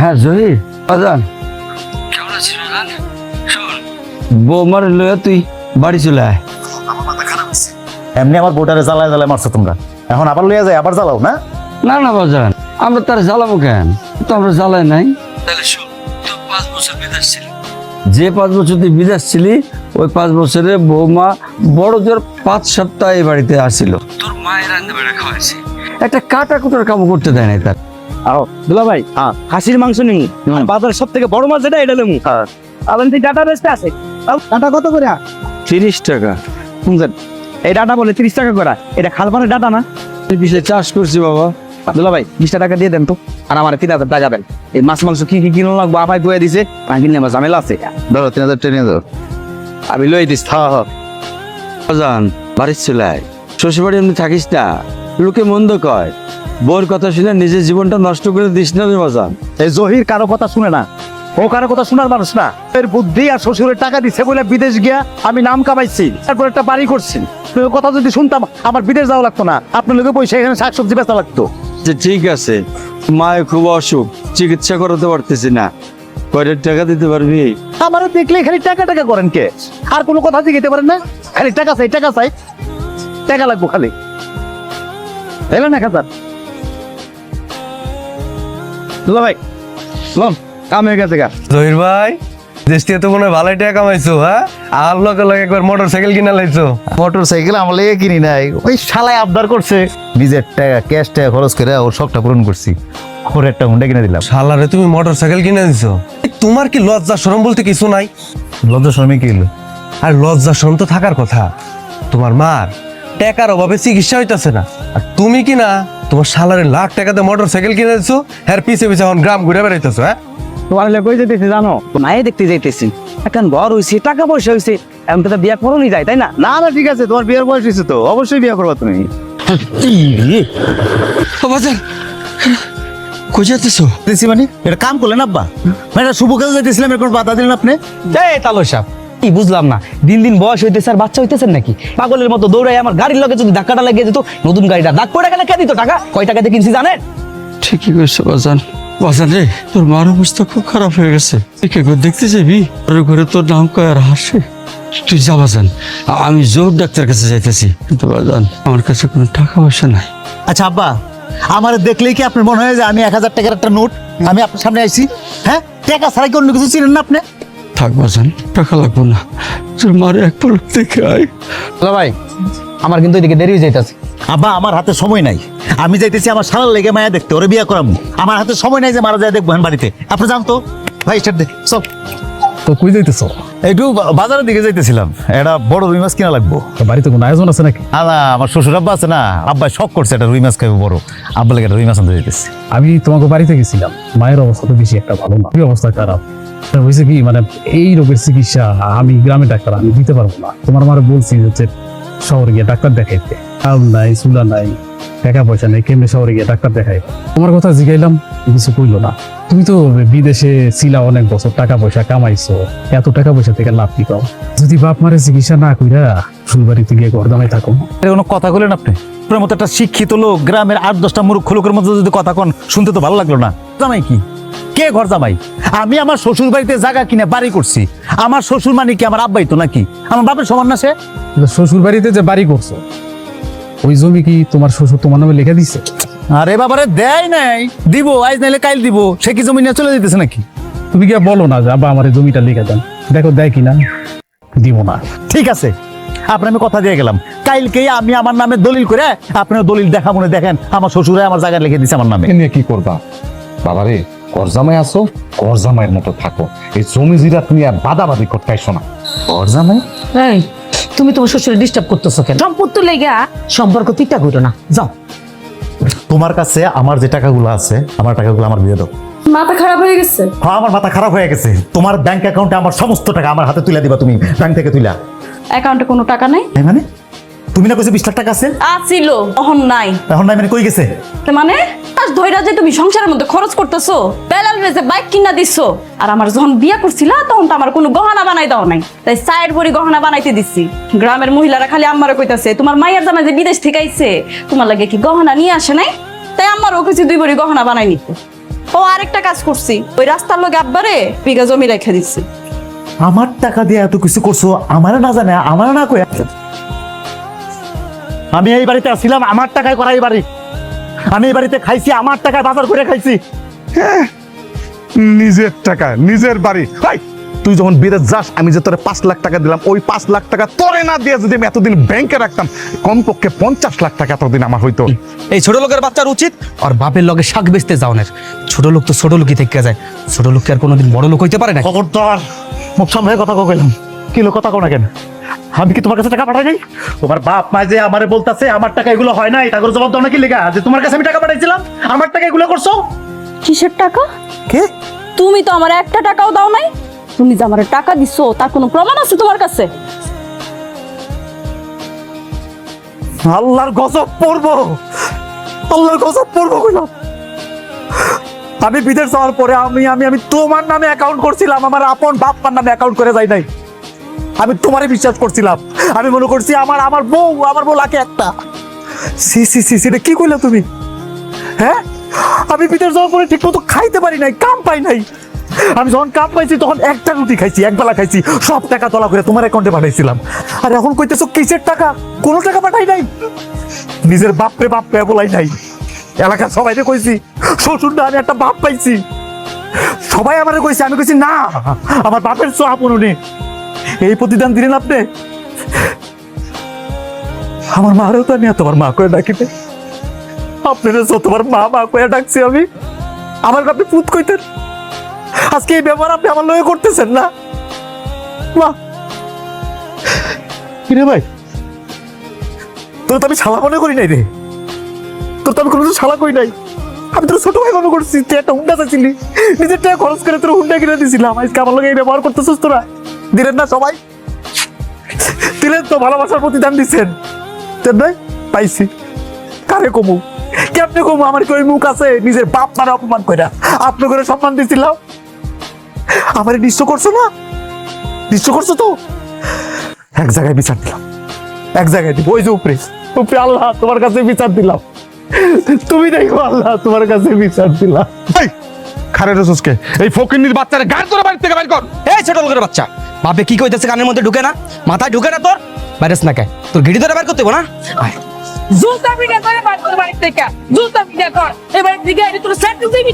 হ্যাঁ জহির কেমন আছিস শোন। বৌমার লইয়া তুই বাড়ি চলে আয়। এমনি আমার বোটারে জ্বালায় জ্বালায় মারছো তোমরা। এখন আবার লইয়া যায় আবার জ্বালাও না? না না বাজান। আমরা তার জ্বালাবো কেন? তো আমরা জ্বালাই নাই। তাহলে শোন তুই পাঁচ বছর বিদেশ ছিলি। যে পাঁচ বছর তুই বিদেশ ছিলি ওই পাঁচ বছরে বৌমা বড় জোর পাঁচ সপ্তাহ এই বাড়িতে আসছিল তোর মায়ের রান্না বেড়ে খাওয়াইছে। একটা কাটা কুটার কাম করতে দেয় নাই তার। আও। দুলা ভাই হ্যাঁ। খাসির মাংস নিমু। বাজারের সব থেকে বড় মাছ এটা নেমু আবার তুই ডাটা বেচতে আছে। ডাটা কত করে? তিরিশ টাকা। শুনছেন? এই ডাটা বলে তিরিশ টাকা করে। এটা খালপানের ডাটা না? বিশে চাষ করছি বাবা। দুলা ভাই বিশটা টাকা দিয়ে দেন তো। আর আমার তিন হাজার টাকা দেন। এই মাছ মাংস কি কি কিনো লাগবো আপাই কয়ে দিছে? আমি কিনলে আমার ঝামেলা আছে। ধরো তিন হাজার ট্রেনে ধরো আমি লই দিস হ্যাঁ হ্যাঁ বাজান বাড়ির চুলায়। শ্বশুর বাড়ি এমনি থাকিস না। লোকে মন্দ কয়। বোর কথা শুনে নিজের জীবনটা নষ্ট করে দিস না রে বাজান এই জহির কারও কথা শুনে না। ও কারও কথা শোনার মানুষ না। এর বুদ্ধি আর শ্বশুরের টাকা দিছে বলে বিদেশ গিয়া আমি নাম কামাইছি তারপর একটা বাড়ি করছি। কথা যদি শুনতাম আমার বিদেশ যাওয়া লাগতো না। আপনার লোকে পয়সা এখানে শাকসবজি বেচা লাগতো। যে ঠিক আছে। মায়ের খুব অসুখ চিকিৎসা করাতে পারতেছি না। কয়টার টাকা দিতে পারবি? আমারও দেখলে খালি টাকা টাকা করেন কে? আর কোনো কথা জিজ্ঞেতে পারেন না? খালি টাকা চাই টাকা চাই। টাকা লাগবো খালি। এলেন এক হাজার। দুলা ভাই লন কাম হয়ে গেছে গা। জহির ভাই দেশ থেকে তো মনে হয় ভালোই টাকা কামাইছো হ্যাঁ? আর লগে লগে একবার মোটর সাইকেল কিনা লাইছো। মোটর সাইকেল আমার লেগে কিনি নাই। ওই শালায় আবদার করছে। নিজের টাকা ক্যাশ টাকা খরচ করে ওর শখটা পূরণ করছি। ওর একটা হুন্ডা কিনে দিলাম। শালারে তুমি মোটর সাইকেল কিনে দিছো? এই তোমার কি লজ্জা শরম বলতে কিছু নাই? লজ্জা শর্মী কি হলো? আর লজ্জা শরম তো থাকার কথা। তোমার মার টাকার অভাবে চিকিৎসা হইতাছে না। আর তুমি কি না তোমার শালারে লাখ টাকাতে মোটর সাইকেল কিনে দিছো? হ্যাঁ পিছে পিছে এখন গ্রাম ঘুরে বেড়াইতেছো হ্যাঁ? তোমার কই যেতেছি জানো? মায়ে দেখতে যাইতেছি। এখন ঘর হইছে টাকা পয়সা হইছে। এখন তো বিয়া করোনি যায় তাই না? না না ঠিক আছে তোমার বিয়ের বয়স হয়েছে তো অবশ্যই বিয়ে করবা তুমি। বাজান কই যাইতেছো? মানে এটা কাম করলেন আব্বা। মানে এটা শুভ কাজে যাইতেছিলাম এখন বাধা দিলেন আপনি। এই তালো সাপ। কি বুঝলাম না। দিন দিন বয়স হইতেছে আর বাচ্চা হইতেছেন নাকি? পাগলের মতো দৌড়াই আমার গাড়ির লগে যদি ধাক্কাটা লাগিয়ে দিত নতুন গাড়িটা দাগ পড়ে গেলে কে দিত টাকা? কয় টাকাতে কিনছি জানেন? ঠিকই কইছো বাজান। বাজান রে তোর মার অবস্থা খুব খারাপ হয়ে গেছে। দেখতে যাবি? ওর ঘরে তোর নাম কয় আর হাসে। তুই যা বাজান আমি জোর ডাক্তার কাছে যাইতেছি। কিন্তু বাজান আমার কাছে কোনো টাকা পয়সা নাই। আচ্ছা আব্বা আমার দেখলেই কি আপনার মনে হয় যে আমি এক হাজার টাকার একটা নোট আমি আপনার সামনে আইছি? হ্যাঁ? টাকা ছাড়া কি অন্য কিছু চিনেন না আপনি? থাক বাজান টাকা লাগবো না। তোর মার এক পলক দেখে আয়। হ্যালো ভাই আমার কিন্তু এদিকে দেরি হয়ে যাইতেছে। আব্বা আমার হাতে সময় নাই। আমি যাইতেছি আমার সারা লেগে মায়া দেখতে ওরে বিয়ে করাবো আমার হাতে সময় নাই যে মারা যায় দেখব বাড়িতে। আপনি জান তো। ভাই দে সব তো কই যাইতেছ? একটু বাজারের দিকে যাইতেছিলাম। একটা বড় রুই মাছ কিনা লাগবো? বাড়িতে কোনো আয়োজন আছে নাকি? আর না, আমার শ্বশুর আব্বা আছে না। আব্বা শখ করছে একটা রুই মাছ খাইবো বড়। আব্বা লেগে একটা রুই মাছ আনতে যাইতেছি। আমি তোমাকে বাড়িতে গেছিলাম। মায়ের অবস্থা তো বেশি একটা ভালো না। অবস্থা খারাপ? হয়েছে কি মানে এই রোগের চিকিৎসা আমি গ্রামে ডাক্তার, আমি দিতে পারব না। তোমার মারে বলছি যে শহরে গিয়ে ডাক্তার দেখাইতে। নাই চুলা নাই, টাকা পয়সা নেই শহরে গিয়ে ডাক্তার দেখাই তোমার কথা জিগাইলাম, কিছু না। তুমি তো বিদেশে ছিলা অনেক বছর, টাকা পয়সা কামাইছো, এত টাকা পয়সা থেকে লাভ কি পাও? যদি বাপ মারে চিকিৎসা না কইরা ফুলবাড়িতে গিয়ে ঘর দামাই থাকো। কোনো কথা বলেন আপনি? আপনার একটা শিক্ষিত লোক, গ্রামের আট দশটা মূর্খ লোকের মধ্যে যদি কথা কন, শুনতে তো ভালো লাগল না। জামাই কি? কে ঘর জামাই? আমি আমার শ্বশুর বাড়িতে জায়গা কিনে বাড়ি করছি। আমার শ্বশুর মানে কি আমার আব্বাই তো নাকি? আমার বাপের সমান না সে? শ্বশুর বাড়িতে যে বাড়ি করছ ওই জমি কি তোমার শ্বশুর তোমার নামে লিখে দিছে? আরে বাবারে দেয় নাই। দিব আজ নাইলে কাইল দিব। সে কি জমি নিয়ে চলে যেতেছে নাকি? তুমি কি বলো না যে আব্বা আমার এই জমিটা লিখে দেন? দেখো দেয় কিনা? দিব না। ঠিক আছে। আপনি আমি কথা দিয়ে গেলাম। কাইলকেই আমি আমার নামে দলিল করে আপনিও দলিল দেখা মনে দেখেন আমার শ্বশুরে আমার জায়গা লিখে দিছে আমার নামে। কি করবা? বাবারে করজামাই আসো করজামাইয়ের মতো থাকো। এই জমি জিরা তুমি আর বাদাবাদি করতে আইসো না। ঘর জামাই এই তুমি তোমার শ্বশুরে ডিস্টার্ব করতেছো কেন? সম্পত্তি লেগা সম্পর্ক তিতা করো না যাও। তোমার কাছে আমার যে টাকাগুলো আছে আমার টাকাগুলো আমার দিয়ে দাও। মাথা খারাপ হয়ে গেছে? হ্যাঁ আমার মাথা খারাপ হয়ে গেছে। তোমার ব্যাংক অ্যাকাউন্টে আমার সমস্ত টাকা আমার হাতে তুলে দিবা তুমি ব্যাংক থেকে তুইলা। অ্যাকাউন্টে কোনো টাকা নাই? মানে? তুমি না কইছো বিশ লাখ টাকা আছে? আছিল তখন নাই। এখন নাই মানে কই গেছে? মানে? আজ ধইরা যে তুমি সংসারের মধ্যে খরচ করতেছো বেলাল রে বাইক কিনা দিছো আর আমার যখন বিয়া করছিলা তখন তো আমার কোনো গহনা বানাই দাও নাই। তাই সাইড ভরি গহনা বানাইতে দিছি। গ্রামের মহিলারা খালি আম্মারে কইতাছে তোমার মাইয়ার জামাই যে বিদেশ থেকে আইছে তোমার লাগে কি গহনা নিয়ে আসে নাই? তাই আম্মারও কিছু দুই ভরি গহনা বানাই নিতে। ও আরেকটা কাজ করছি ওই রাস্তার লোক আব্বারে বিঘা জমি রেখে দিচ্ছি আমার টাকা দিয়ে এত কিছু করছ আমার না জানে আমার না কই আমি এই বাড়িতে আসছিলাম আমার টাকায় করা এই বাড়ি। আমি এই বাড়িতে খাইছি আমার টাকায় বাজার করে খাইছি। নিজের টাকা নিজের বাড়ি। ভাই তুই যখন বিদেশ যাস আমি যে তোরে পাঁচ লাখ টাকা দিলাম ওই পাঁচ লাখ টাকা তোরে না দিয়ে যদি আমি এতদিন ব্যাংকে রাখতাম কমপক্ষে পঞ্চাশ লাখ টাকা এতদিন আমার হইতো। এই ছোট লোকের বাচ্চার উচিত? আর বাপের লগে শাক বেচতে যাওনের ছোট লোক তো ছোট লোকই থেকে যায়। ছোট লোক লোককে আর কোনোদিন বড় লোক হইতে পারে না। খবরদার মুখ সামনে কথা কইলাম। কি লোক কথা কো না কেন? আমি কি তোমার কাছে টাকা পাঠাই নাই? তোমার বাপ মা যে আমারে বলতাছে আমার টাকা এগুলো হয় না এটা করে জবাব দাও নাকি লেগা? যে তোমার কাছে আমি টাকা পাঠাইছিলাম আমার টাকা এগুলো করছ? কিসের টাকা? কে? তুমি তো আমার একটা টাকাও দাও নাই। তুমি যে আমার টাকা দিছো তার কোনো প্রমাণ আছে তোমার কাছে? আল্লাহর গজব পড়ব। আল্লাহর গজব পড়ব কইলাম আমি বিদেশ যাওয়ার পরে আমি আমি আমি তোমার নামে অ্যাকাউন্ট করছিলাম আমার আপন বাপ্পার নামে অ্যাকাউন্ট করে যাই নাই। আমি তোমারে বিশ্বাস করছিলাম। আমি মনে করছি আমার আমার বউ আমার বউ লাগে একটা। সি সি সি সি কি কইলা তুমি? হ্যাঁ? আমি বিদেশ যাওয়ার পরে ঠিক মতো খাইতে পারি নাই, কাম পাই নাই। আমি যখন কাম পাইছি, তখন একটা রুটি খাইছি একবেলা খাইছি, সব টাকা তোলা করে তোমার অ্যাকাউন্টে পাঠাইছিলাম। আর এখন কইতেছো কিসের টাকা? কোনো টাকা পাঠাই নাই। নিজের বাপরে বাপ পেয়ে বলাই নাই। এলাকার সবাইকে কইছি, শ্বশুর না, আমি একটা বাপ পাইছি। সবাই আমারে কইছে, আমি কইছি, না, আমার বাপের চো আপন উনি। এই প্রতিদান দিলেন আপনি? আমার মারেও তো আমি তোমার মা করে ডাকিতে আপনারা যতবার মা মা করে ডাকছি আমি। আমার আপনি পুত কইতেন। আজকে এই ব্যবহার আপনি আমার লয়ে করতেছেন না। মা। কিরে ভাই? তোর তো আমি শালা মনে করি নাই রে। তোর তো আমি কোনো শালা করি নাই। আমি তোর ছোট ভাই মনে করছি, তুই একটা হুন্ডা চাইছিলি। নিজের টাকা খরচ করে তোর হুন্ডা কিনে দিছিলাম। আজকে আমার লগে এই ব্যবহার করতেছিস তোরা। দিলেন না সবাই? দিলেন তো ভালোবাসার প্রতি প্রতিদান দিচ্ছেন। পাইছি। কারে কমু? কেমনে কমু? আমার কি ওই মুখ আছে? নিজের বাপ মারে অপমান কইরা। আপনি করে সম্মান দিছিলাম। আমারে নিশ্চয় করছ না? নিশ্চয় করছ তো? এক জায়গায় বিচার দিলাম। এক জায়গায় দিব। ওই যে উপরে। উপরে আল্লাহ তোমার কাছে বিচার দিলাম। তুমি দেখো আল্লাহ তোমার কাছে বিচার দিলাম। খারে রসুসকে এই ফকিন্নির বাচ্চারে গাড়ি তোরা বাড়ি থেকে বাইর কর। এই ছোট লোকের বাচ্চা। বাপে কি কইতেছে, কানের মধ্যে ঢুকে না? মাথায় ঢুকে না তোর? বাইরেস না কে? তোর গিড়ি ধরে বের করতে হইবো না? আয়। জুতা পিঠা করে বাড়ি বাড়ি থেকে। জুতা পিটা কর এবার দিকে তোর সেট দিবি